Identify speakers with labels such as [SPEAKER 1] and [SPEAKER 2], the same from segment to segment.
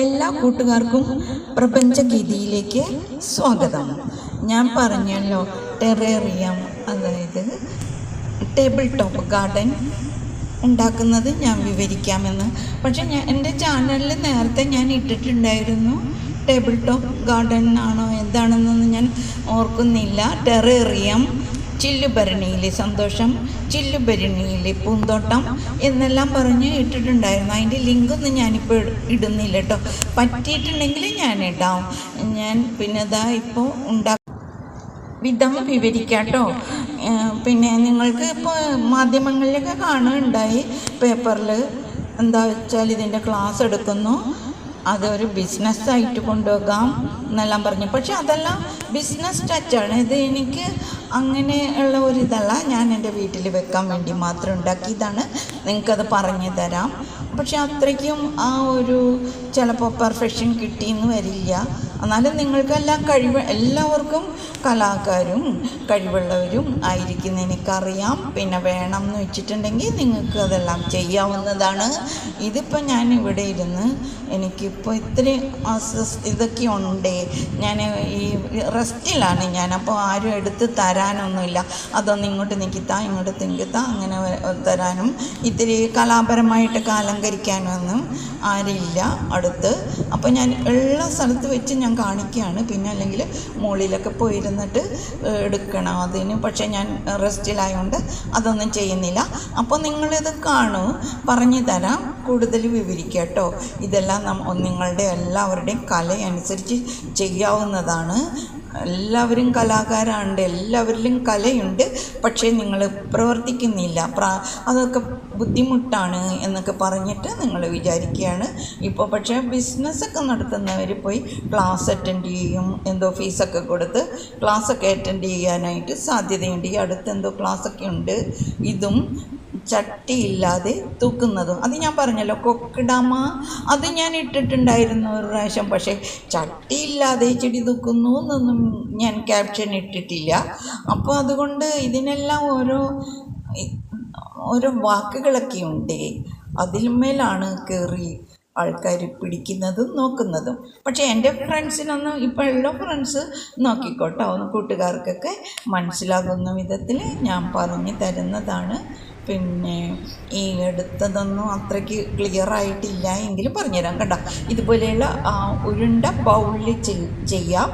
[SPEAKER 1] എല്ലാ കൂട്ടുകാർക്കും പ്രപഞ്ചഗീതിയിലേക്ക് സ്വാഗതം. ഞാൻ പറഞ്ഞല്ലോ ടെറേറിയം അതായത് ടേബിൾ ടോപ്പ് ഗാർഡൻ ഉണ്ടാക്കുന്നത് ഞാൻ വിവരിക്കാമെന്ന്. പക്ഷേ ഞാൻ എന്റെ ചാനലിൽ നേരത്തെ ഞാൻ ഇട്ടിട്ടുണ്ടായിരുന്നു ടേബിൾ ടോപ്പ് ഗാർഡൻ ആണോ എന്താണെന്നൊന്നും ഞാൻ ഓർക്കുന്നില്ല. ടെറേറിയം ചില്ലുഭരണിയിലെ സന്തോഷം ചില്ലുഭരണിയിലെ പൂന്തോട്ടം എന്നെല്ലാം പറഞ്ഞ് ഇട്ടിട്ടുണ്ടായിരുന്നു. അതിന്റെ ലിങ്കൊന്നും ഞാനിപ്പോൾ ഇടുന്നില്ല കേട്ടോ. പറ്റിയിട്ടുണ്ടെങ്കിൽ ഞാൻ ഇടാം. ഞാൻ പിന്നെ ഇതാ ഇപ്പോൾ ഉണ്ടാ വിധം വിവരിക്കാട്ടോ പിന്നെ നിങ്ങൾക്ക് ഇപ്പോൾ മാധ്യമങ്ങളിലൊക്കെ കാണുകയുണ്ടായി പേപ്പറിൽ. എന്താ വെച്ചാൽ ഇതിന്റെ ക്ലാസ് എടുക്കുന്നു. അതൊരു ബിസിനസ്സായിട്ട് കൊണ്ടുപോകാം എന്നെല്ലാം പറഞ്ഞു. പക്ഷെ അതെല്ലാം ബിസിനസ് ടച്ചാണ്. ഇത് എനിക്ക് അങ്ങനെ ഉള്ള ഒരു ഇതല്ല. ഞാൻ എന്റെ വീട്ടിൽ വെക്കാൻ വേണ്ടി മാത്രം ഉണ്ടാക്കിയതാണ്. നിങ്ങൾക്കത് പറഞ്ഞു തരാം. പക്ഷെ അത്രയ്ക്കും ആ ഒരു ചിലപ്പോൾ പെർഫെക്ഷൻ കിട്ടിയെന്ന് വരില്ല. എന്നാലും നിങ്ങൾക്കെല്ലാം കഴിവ് എല്ലാവർക്കും കലാകാരും കഴിവുള്ളവരും ആയിരിക്കുന്ന. എനിക്കറിയാം. പിന്നെ വേണം എന്ന് വെച്ചിട്ടുണ്ടെങ്കിൽ നിങ്ങൾക്ക് അതെല്ലാം ചെയ്യാവുന്നതാണ്. ഇതിപ്പോൾ ഞാൻ ഇവിടെ ഇരുന്ന് എനിക്കിപ്പോൾ ഇത്തിരി അസ്വസ് ഇതൊക്കെ ഉണ്ട്. ഞാൻ ഈ റെസ്റ്റിലാണ് ഞാൻ. അപ്പോൾ ആരും എടുത്ത് തരാനൊന്നുമില്ല. അതൊന്ന് ഇങ്ങോട്ട് നിൽക്കിത്താ ഇങ്ങോട്ട് തിങ്കിത്താ അങ്ങനെ തരാനും. ഇത്തിരി കലാപരമായിട്ടൊക്കെ അലങ്കരിക്കാനൊന്നും ആരില്ല അടുത്ത്. അപ്പോൾ ഞാൻ എല്ലാ സ്ഥലത്ത് വെച്ച് ഞാൻ കാണിക്കുകയാണ്. പിന്നെ അല്ലെങ്കിൽ മുകളിലൊക്കെ പോയിരുന്നിട്ട് എടുക്കണം. അതിന് പക്ഷേ ഞാൻ റെസ്റ്റിലായതുകൊണ്ട് അതൊന്നും ചെയ്യുന്നില്ല. അപ്പോൾ നിങ്ങളിത് കാണൂ. പറഞ്ഞു തരാം. കൂടുതൽ വിവരിക്കുക കേട്ടോ. ഇതെല്ലാം നിങ്ങളുടെ എല്ലാവരുടെയും കലയനുസരിച്ച് ചെയ്യാവുന്നതാണ്. എല്ലാവരും കലാകാരാണ്ട് എല്ലാവരിലും കലയുണ്ട് പക്ഷേ നിങ്ങൾ പ്രവർത്തിക്കുന്നില്ല. പ്ര അതൊക്കെ ബുദ്ധിമുട്ടാണ് എന്നൊക്കെ പറഞ്ഞിട്ട് നിങ്ങൾ വിചാരിക്കുകയാണ്. ഇപ്പോൾ പക്ഷേ ബിസിനസ്സൊക്കെ നടത്തുന്നവർ പോയി ക്ലാസ് അറ്റൻഡ് ചെയ്യും എന്തോ ഫീസൊക്കെ കൊടുത്ത് ക്ലാസ്സൊക്കെ അറ്റൻഡ് ചെയ്യാനായിട്ട് സാധ്യതയുണ്ട്. ഈ അടുത്ത് എന്തോ ക്ലാസ്സൊക്കെ ഉണ്ട്. ഇതും ചട്ടിയില്ലാതെ തൂക്കുന്നതും. അത് ഞാൻ പറഞ്ഞല്ലോ കൊക്കിടാമ അത് ഞാൻ ഇട്ടിട്ടുണ്ടായിരുന്നു ഒരു പ്രാവശ്യം. പക്ഷേ ചട്ടിയില്ലാതെ ചെടി തൂക്കുന്നു എന്നൊന്നും ഞാൻ ക്യാപ്ഷൻ ഇട്ടിട്ടില്ല. അപ്പോൾ അതുകൊണ്ട് ഇതിനെല്ലാം ഓരോ ഓരോ വാക്കുകളൊക്കെ ഉണ്ട്. അതിന്മേലാണ് കയറി ആൾക്കാർ പിടിക്കുന്നതും നോക്കുന്നതും. പക്ഷേ എന്റെ ഫ്രണ്ട്സിനൊന്നും ഇപ്പോൾ ഉള്ള ഫ്രണ്ട്സ് നോക്കിക്കോട്ടോ കൂട്ടുകാർക്കൊക്കെ മനസ്സിലാകുന്ന വിധത്തിൽ ഞാൻ പറഞ്ഞു തരുന്നതാണ് പിന്നെ ഈ എടുത്തതൊന്നും അത്രയ്ക്ക് ക്ലിയർ ആയിട്ടില്ല എങ്കിൽ പറഞ്ഞുതരാം കേട്ടോ. ഇതുപോലെയുള്ള ഉരുണ്ട ബൗളിൽ ചെയ്യാം.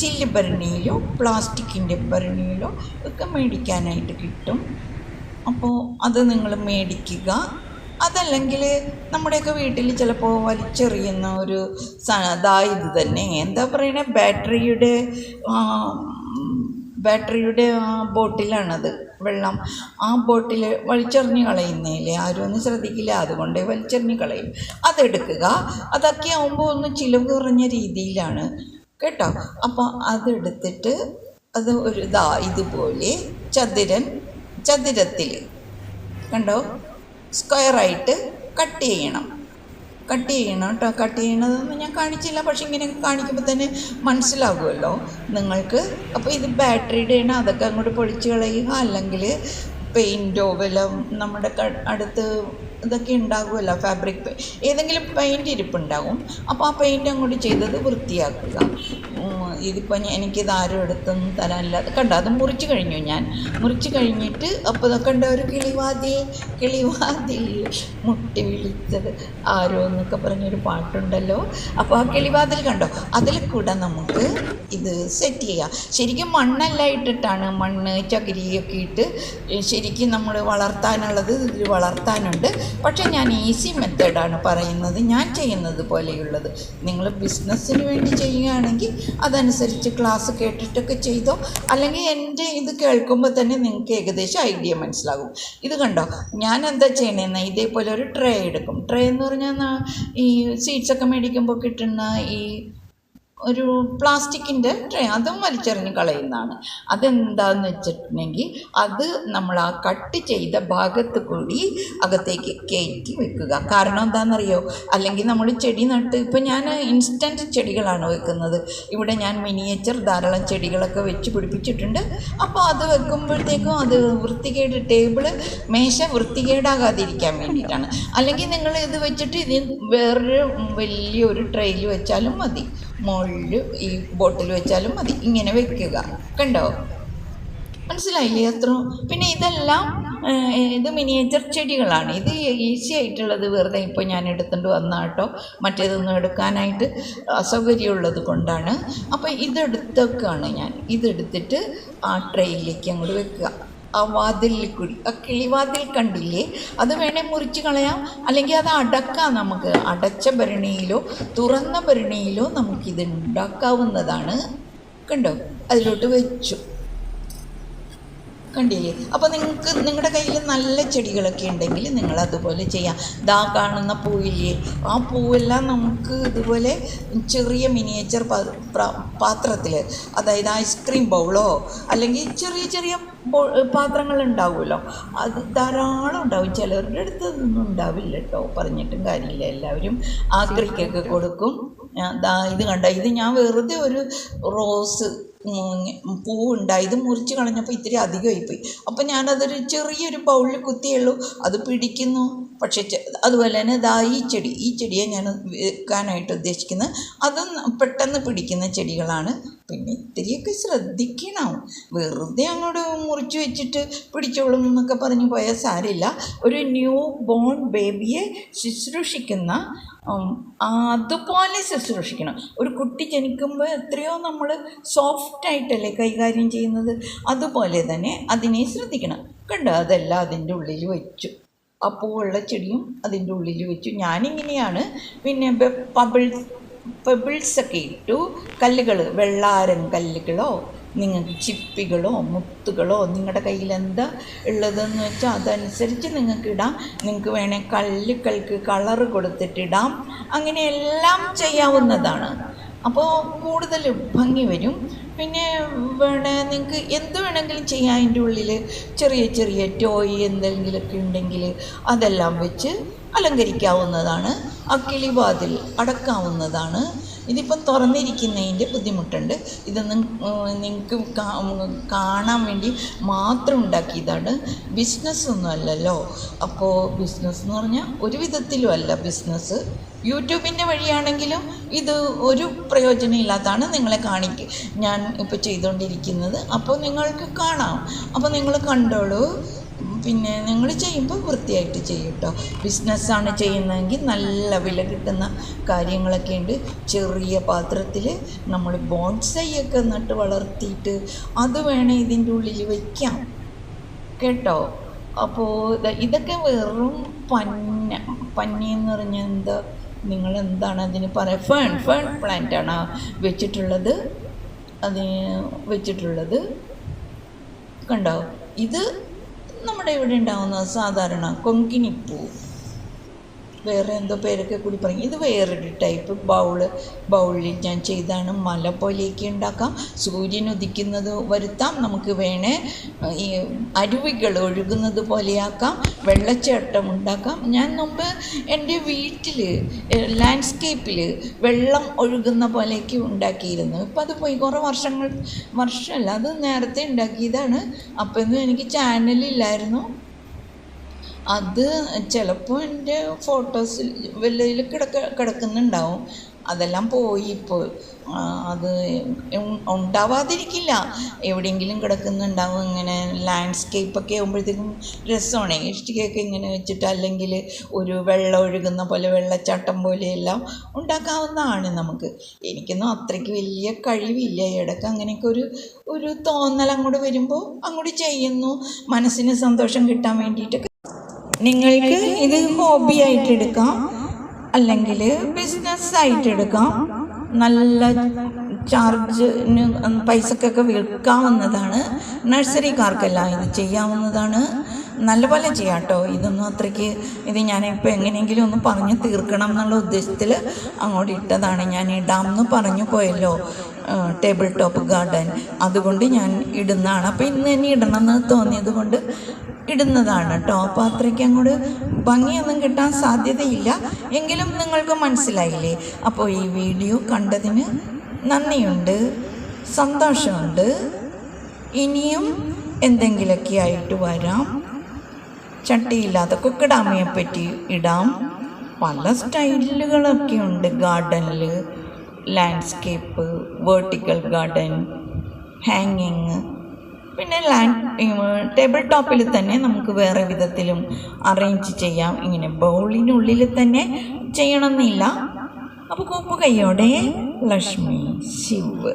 [SPEAKER 1] ചില്ല് ഭരണിയിലോ പ്ലാസ്റ്റിക്കിന്റെ ഭരണിയിലോ ഒക്കെ മേടിക്കാനായിട്ട് കിട്ടും. അപ്പോൾ അത് നിങ്ങൾ മേടിക്കുക. അതല്ലെങ്കിൽ നമ്മുടെയൊക്കെ വീട്ടിൽ ചിലപ്പോൾ വലിച്ചെറിയുന്ന ഒരു ഇതാ ഇത് തന്നെ. എന്താ പറയണേ? ബാറ്ററിയുടെ ബാറ്ററിയുടെ ആ ബോട്ടിലാണത് വെള്ളം. ആ ബോട്ടിൽ വലിച്ചെറിഞ്ഞ് കളയുന്നില്ലേ ആരും ഒന്നും ശ്രദ്ധിക്കില്ല. അതുകൊണ്ട് വലിച്ചെറിഞ്ഞ് കളയും. അതെടുക്കുക. അതൊക്കെ ആകുമ്പോൾ ഒന്ന് ചിലവ് കുറഞ്ഞ രീതിയിലാണ്. കേട്ടോ? അപ്പോൾ അതെടുത്തിട്ട് അത് ഒരു ഇതാ ഇതുപോലെ ചതുരൻ ചതുരത്തിൽ കണ്ടോ? സ്ക്വയറായിട്ട് കട്ട് ചെയ്യണം. കട്ട് ചെയ്യണം കേട്ടോ. കട്ട് ചെയ്യണതൊന്നും ഞാൻ കാണിച്ചില്ല. പക്ഷെ ഇങ്ങനെ കാണിക്കുമ്പോൾ തന്നെ മനസ്സിലാകുമല്ലോ നിങ്ങൾക്ക് അപ്പോൾ ഇത് ബാറ്ററിയുടെ ആണ് അതൊക്കെ അങ്ങോട്ട് പൊളിച്ച് കളയുക. അല്ലെങ്കിൽ പെയിന്റോ വല്ല നമ്മുടെ അടുത്ത് ഇതൊക്കെ ഉണ്ടാകുമല്ലോ ഫാബ്രിക് ഏതെങ്കിലും പെയിന്റ് ഇരിപ്പുണ്ടാകും അപ്പോൾ ആ പെയിന്റ് അങ്ങോട്ട് ചെയ്തത് വൃത്തിയാക്കുക. ഇതിപ്പോൾ എനിക്ക് ആരും എടുത്തൊന്നും തരാനില്ല. കണ്ടോ? അത് മുറിച്ച് കഴിഞ്ഞു ഞാൻ. മുറിച്ച് കഴിഞ്ഞിട്ട് അപ്പോൾ കണ്ട ഒരു കിളിവാതി? കിളിവാതി മുട്ടി വിളിച്ചത് ആരോ എന്നൊക്കെ പറഞ്ഞൊരു പാട്ടുണ്ടല്ലോ. അപ്പോൾ ആ കിളിവാതിൽ കണ്ടോ? അതിൽ കൂടെ നമുക്ക് ഇത് സെറ്റ് ചെയ്യാം. ശരിക്കും മണ്ണെല്ലാം ഇട്ടിട്ടാണ് മണ്ണ് ചകിരിയൊക്കെ ഇട്ട് ശരിക്കും നമ്മൾ വളർത്താനുള്ളത് ഇതിൽ വളർത്താനുണ്ട്. പക്ഷേ ഞാൻ ഈസി മെത്തേഡാണ് പറയുന്നത്. ഞാൻ ചെയ്യുന്നത് പോലെയുള്ളത്. നിങ്ങൾ ബിസിനസ്സിന് വേണ്ടി ചെയ്യുകയാണെങ്കിൽ അതനുസരിച്ച് ക്ലാസ് കേട്ടിട്ടൊക്കെ ചെയ്തോ? അല്ലെങ്കിൽ എന്റെ ഇത് കേൾക്കുമ്പോൾ തന്നെ നിങ്ങൾക്ക് ഏകദേശം ഐഡിയ മനസ്സിലാകും. ഇത് കണ്ടോ? ഞാൻ എന്താ ചെയ്യണേന്ന്? ഇതേപോലെ ഒരു ട്രേ എടുക്കും. ട്രേ എന്ന് പറഞ്ഞാൽ ഈ സീഡ്സൊക്കെ മേടിക്കുമ്പോൾ കിട്ടുന്ന ഈ ഒരു പ്ലാസ്റ്റിക്കിന്റെ ട്രേ അതും വലിച്ചെറിഞ്ഞ് കളയുന്നതാണ്. അതെന്താന്ന് വെച്ചിട്ടുണ്ടെങ്കിൽ അത് നമ്മൾ ആ കട്ട് ചെയ്ത ഭാഗത്ത് കൂടി അകത്തേക്ക് കയറ്റി വെക്കുക. കാരണം എന്താണെന്നറിയോ അല്ലെങ്കിൽ നമ്മൾ ചെടി നട്ട് ഇപ്പം ഞാൻ ഇൻസ്റ്റന്റ് ചെടികളാണ് വെക്കുന്നത്. ഇവിടെ ഞാൻ മിനിയേച്ചർ ധാരാളം ചെടികളൊക്കെ വെച്ച് പിടിപ്പിച്ചിട്ടുണ്ട്. അപ്പോൾ അത് വെക്കുമ്പോഴത്തേക്കും അത് വൃത്തികേട് ടേബിൾ മേശ വൃത്തികേടാകാതിരിക്കാൻ വേണ്ടിയിട്ടാണ്. അല്ലെങ്കിൽ നിങ്ങൾ ഇത് വെച്ചിട്ട് ഇത് വേറൊരു വലിയൊരു ട്രെയിൽ വെച്ചാലും മതി. മുകളിൽ ഈ ബോട്ടിൽ വെച്ചാലും മതി. ഇങ്ങനെ വെക്കുക. കണ്ടോ? മനസ്സിലായില്ലേ അത്ര? പിന്നെ ഇതെല്ലാം ഇത് മിനിയേച്ചർ ചെടികളാണ്. ഇത് ഈസി ആയിട്ടുള്ളത് വെറുതെ ഇപ്പോൾ ഞാൻ എടുത്തുകൊണ്ട് വന്ന കേട്ടോ മറ്റേതൊന്നും എടുക്കാനായിട്ട് അസൗകര്യമുള്ളത് കൊണ്ടാണ്. അപ്പോൾ ഇതെടുത്തൊക്കെയാണ് ഞാൻ. ഇതെടുത്തിട്ട് ആ ട്രെയിലേക്ക് അങ്ങോട്ട് വെക്കുക. ആ വാതിലിൽ കൂടി ആ കിളിവാതിൽ കണ്ടില്ലേ? അത് വേണേൽ മുറിച്ച് കളയാം. അല്ലെങ്കിൽ അത് അടക്കാം നമുക്ക്. അടച്ച ഭരണിയിലോ തുറന്ന ഭരണിയിലോ നമുക്കിത് ഉണ്ടാക്കാവുന്നതാണ്. കണ്ടോ? അതിലോട്ട് വെച്ചു. കണ്ടില്ലേ അപ്പോൾ നിങ്ങൾക്ക് നിങ്ങളുടെ കയ്യിൽ നല്ല ചെടികളൊക്കെ ഉണ്ടെങ്കിൽ നിങ്ങൾ അതുപോലെ ചെയ്യാം. ദാ കാണുന്ന പൂവില്ലേ? ആ പൂവെല്ലാം നമുക്ക് ഇതുപോലെ ചെറിയ മിനിയേച്ചർ പാത്രത്തിൽ അതായത് ഐസ്ക്രീം ബൗളോ അല്ലെങ്കിൽ ചെറിയ ചെറിയ പാത്രങ്ങൾ ഉണ്ടാവുമല്ലോ. അത് ധാരാളം ഉണ്ടാവും. ചിലരുടെ അടുത്ത് ഒന്നും ഉണ്ടാവില്ല കേട്ടോ. പറഞ്ഞിട്ടും കാര്യമില്ല. എല്ലാവരും ആഗ്രഹിക്കൊക്കെ കൊടുക്കും. ഇത് കണ്ട? ഇത് ഞാൻ വെറുതെ ഒരു റോസ് പൂവുണ്ടായി. ഇത് മുറിച്ച് കളഞ്ഞപ്പോൾ ഇത്തിരി അധികമായിപ്പോയി. അപ്പം ഞാനതൊരു ചെറിയൊരു ബൗളിൽ കുത്തിയുള്ളൂ അത് പിടിക്കുന്നു. പക്ഷേ അതുപോലെ തന്നെ ദാ ഈ ചെടി ഈ ചെടിയെ ഞാൻ വെക്കാനായിട്ട് ഉദ്ദേശിക്കുന്നത്. അതും പെട്ടെന്ന് പിടിക്കുന്ന ചെടികളാണ്. പിന്നെ ഇത്തിരിയൊക്കെ ശ്രദ്ധിക്കണം. വെറുതെ അങ്ങോട്ട് മുറിച്ച് വെച്ചിട്ട് പിടിച്ചോളും എന്നൊക്കെ പറഞ്ഞ് പോയാൽ സാരില്ല ഒരു ന്യൂ ബോൺ ബേബിയെ ശുശ്രൂഷിക്കുന്ന അതുപോലെ ശുശ്രൂഷിക്കണം. ഒരു കുട്ടി ജനിക്കുമ്പോൾ എത്രയോ നമ്മൾ സോഫ്റ്റായിട്ടല്ലേ കൈകാര്യം ചെയ്യുന്നത്? അതുപോലെ തന്നെ അതിനെ ശ്രദ്ധിക്കണം. കണ്ടോ? അതെല്ലാം അതിന്റെ ഉള്ളിൽ വെച്ചു. അപ്പോൾ ഉള്ള ചെടിയും അതിന്റെ ഉള്ളിൽ വെച്ചു. ഞാനിങ്ങനെയാണ്. പിന്നെ പബിൾസ് പെബിൾസൊക്കെ ഇട്ടു. കല്ലുകൾ വെള്ളാരം കല്ലുകളോ നിങ്ങൾക്ക് ചിപ്പികളോ മുത്തുകളോ നിങ്ങളുടെ കയ്യിൽ എന്താ ഉള്ളതെന്ന് വെച്ചാൽ അതനുസരിച്ച് നിങ്ങൾക്ക് ഇടാം. നിങ്ങൾക്ക് വേണേൽ കല്ലുകൾക്ക് കളറ് കൊടുത്തിട്ടിടാം അങ്ങനെ എല്ലാം ചെയ്യാവുന്നതാണ്. അപ്പോൾ കൂടുതൽ ഭംഗി വരും. പിന്നെ വേണേ നിങ്ങൾക്ക് എന്ത് വേണമെങ്കിലും ചെയ്യാം അതിന്റെ ഉള്ളിൽ ചെറിയ ചെറിയ ടോയ് എന്തെങ്കിലുമൊക്കെ ഉണ്ടെങ്കിൽ അതെല്ലാം വെച്ച് അലങ്കരിക്കാവുന്നതാണ്. ആ കിളിവാതിൽ അടക്കാവുന്നതാണ്. ഇതിപ്പം തുറന്നിരിക്കുന്നതിന്റെ ബുദ്ധിമുട്ടുണ്ട്. ഇതൊന്നും നിങ്ങൾക്ക് കാണാൻ വേണ്ടി മാത്രം ഉണ്ടാക്കിയതാണ് ബിസിനസ് ഒന്നും അല്ലല്ലോ. അപ്പോൾ ബിസിനസ് എന്ന് പറഞ്ഞാൽ ഒരു വിധത്തിലും അല്ല ബിസിനസ് യൂട്യൂബിന്റെ വഴിയാണെങ്കിലും ഇത് ഒരു പ്രയോജനമില്ലാത്തതാണ് നിങ്ങളെ കാണിക്കുക ഞാൻ ഇപ്പോൾ ചെയ്തുകൊണ്ടിരിക്കുന്നത്. അപ്പോൾ നിങ്ങൾക്ക് കാണാം. അപ്പോൾ നിങ്ങൾ കണ്ടോളൂ. പിന്നെ നിങ്ങൾ ചെയ്യുമ്പോൾ വൃത്തിയായിട്ട് ചെയ്യും കേട്ടോ ബിസിനസ്സാണ് ചെയ്യുന്നതെങ്കിൽ നല്ല വില കിട്ടുന്ന കാര്യങ്ങളൊക്കെ ഉണ്ട്. ചെറിയ പാത്രത്തിൽ നമ്മൾ ബോൺസൈ ഒക്കെ നട്ട് വളർത്തിയിട്ട് അത് വേണേൽ ഇതിന്റെ ഉള്ളിൽ വയ്ക്കാം കേട്ടോ? അപ്പോൾ ഇത് ഇതൊക്കെ വെറും പന്ന പന്നി എന്ന് പറഞ്ഞാൽ എന്താ? നിങ്ങൾ എന്താണ് അതിന് പറയുക ഫേൺ ഫേൺ ആണ് വെച്ചിട്ടുള്ളത്. അതിന് വെച്ചിട്ടുള്ളത്. കണ്ടോ? ഇത് നമ്മുടെ ഇവിടെ ഉണ്ടാകുന്ന സാധാരണ കൊങ്കിണിപ്പൂ വേറെ എന്തോ പേരൊക്കെ കൂടി പറയും. ഇത് വേറൊരു ടൈപ്പ് ബൗൾ ബൗളിൽ ഞാൻ ചെയ്താണ്. മല പോലെയൊക്കെ ഉണ്ടാക്കാം. സൂര്യൻ ഉദിക്കുന്നത് വരുത്താം. നമുക്ക് വേണേ ഈ അരുവികൾ ഒഴുകുന്നത് പോലെയാക്കാം. വെള്ളച്ചാട്ടം ഉണ്ടാക്കാം. ഞാൻ മുമ്പ് എന്റെ വീട്ടിൽ ലാൻഡ്സ്കേപ്പിൽ വെള്ളം ഒഴുകുന്ന പോലെയൊക്കെ ഉണ്ടാക്കിയിരുന്നു. ഇപ്പം അത് പോയി കുറേ വർഷങ്ങൾ വർഷമല്ല അത് നേരത്തെ ഉണ്ടാക്കിയതാണ്. അപ്പോൾ ഒന്നും എനിക്ക് ചാനലില്ലായിരുന്നു അത് ചിലപ്പോൾ എന്റെ ഫോട്ടോസിൽ വല്ലതിൽ കിടക്ക കിടക്കുന്നുണ്ടാവും. അതെല്ലാം പോയി ഇപ്പോൾ അത് ഉണ്ടാവാതിരിക്കില്ല. എവിടെയെങ്കിലും കിടക്കുന്നുണ്ടാവും ഇങ്ങനെ ലാൻഡ്സ്കേപ്പൊക്കെ ആകുമ്പോഴത്തേക്കും രസമാണ്. ഇഷ്ടികയൊക്കെ ഇങ്ങനെ വെച്ചിട്ട് അല്ലെങ്കിൽ ഒരു വെള്ളം ഒഴുകുന്ന പോലെ വെള്ളച്ചാട്ടം പോലെയെല്ലാം ഉണ്ടാക്കാവുന്നതാണ് നമുക്ക്. എനിക്കൊന്നും അത്രയ്ക്ക് വലിയ കഴിവില്ല. ഇടയ്ക്ക് അങ്ങനെയൊക്കെ ഒരു ഒരു തോന്നൽ അങ്ങോട്ട് വരുമ്പോൾ അങ്ങോട്ട് ചെയ്യുന്നു. മനസ്സിന് സന്തോഷം കിട്ടാൻ വേണ്ടിയിട്ടൊക്കെ നിങ്ങൾക്ക് ഇത് ഹോബി ആയിട്ട് എടുക്കാം. അല്ലെങ്കിൽ ബിസിനസ് ആയിട്ട് എടുക്കാം. നല്ല ചാർജിന് പൈസക്കൊക്കെ വിൽക്കാവുന്നതാണ്. നഴ്സറിക്കാർക്കെല്ലാം ഇത് ചെയ്യാവുന്നതാണ്. നല്ലപോലെ ചെയ്യാം കേട്ടോ ഇതൊന്നും അത്രയ്ക്ക് ഇത് ഞാനിപ്പോൾ എങ്ങനെയെങ്കിലും ഒന്ന് പറഞ്ഞ് തീർക്കണം എന്നുള്ള ഉദ്ദേശത്തിൽ അങ്ങോട്ട് ഇട്ടതാണ്. ഞാൻ ഇടാം എന്ന് പറഞ്ഞു പോയല്ലോ ടേബിൾ ടോപ്പ് ഗാർഡൻ. അതുകൊണ്ട് ഞാൻ ഇടുന്നതാണ്. അപ്പോൾ ഇന്ന് തന്നെ ഇടണമെന്ന് തോന്നിയത് കൊണ്ട് ഇടുന്നതാണ് കേട്ടോ. അപ്പോൾ അത്രയ്ക്ക് അങ്ങോട്ട് ഭംഗിയൊന്നും കിട്ടാൻ സാധ്യതയില്ല. എങ്കിലും നിങ്ങൾക്ക് മനസ്സിലായില്ലേ? അപ്പോൾ ഈ വീഡിയോ കണ്ടതിന് നന്ദിയുണ്ട് സന്തോഷമുണ്ട്. ഇനിയും എന്തെങ്കിലുമൊക്കെ ആയിട്ട് വരാം. ചട്ടിയില്ലാത്ത കുക്കിടാമയെ പറ്റി ഇടാം. പല സ്റ്റൈലുകളൊക്കെ ഉണ്ട്. ഗാർഡനിൽ ലാൻഡ്സ്കേപ്പ് വേർട്ടിക്കൽ ഗാർഡൻ ഹാങ്ങിങ്. പിന്നെ ലാൻഡ് ടേബിൾ ടോപ്പിൽ തന്നെ നമുക്ക് വേറെ വിധത്തിലും അറേഞ്ച് ചെയ്യാം. ഇങ്ങനെ ബൗളിനുള്ളിൽ തന്നെ ചെയ്യണമെന്നില്ല. അപ്പോൾ കൂപ്പ് കൈയോടെ ലക്ഷ്മി ശിവ്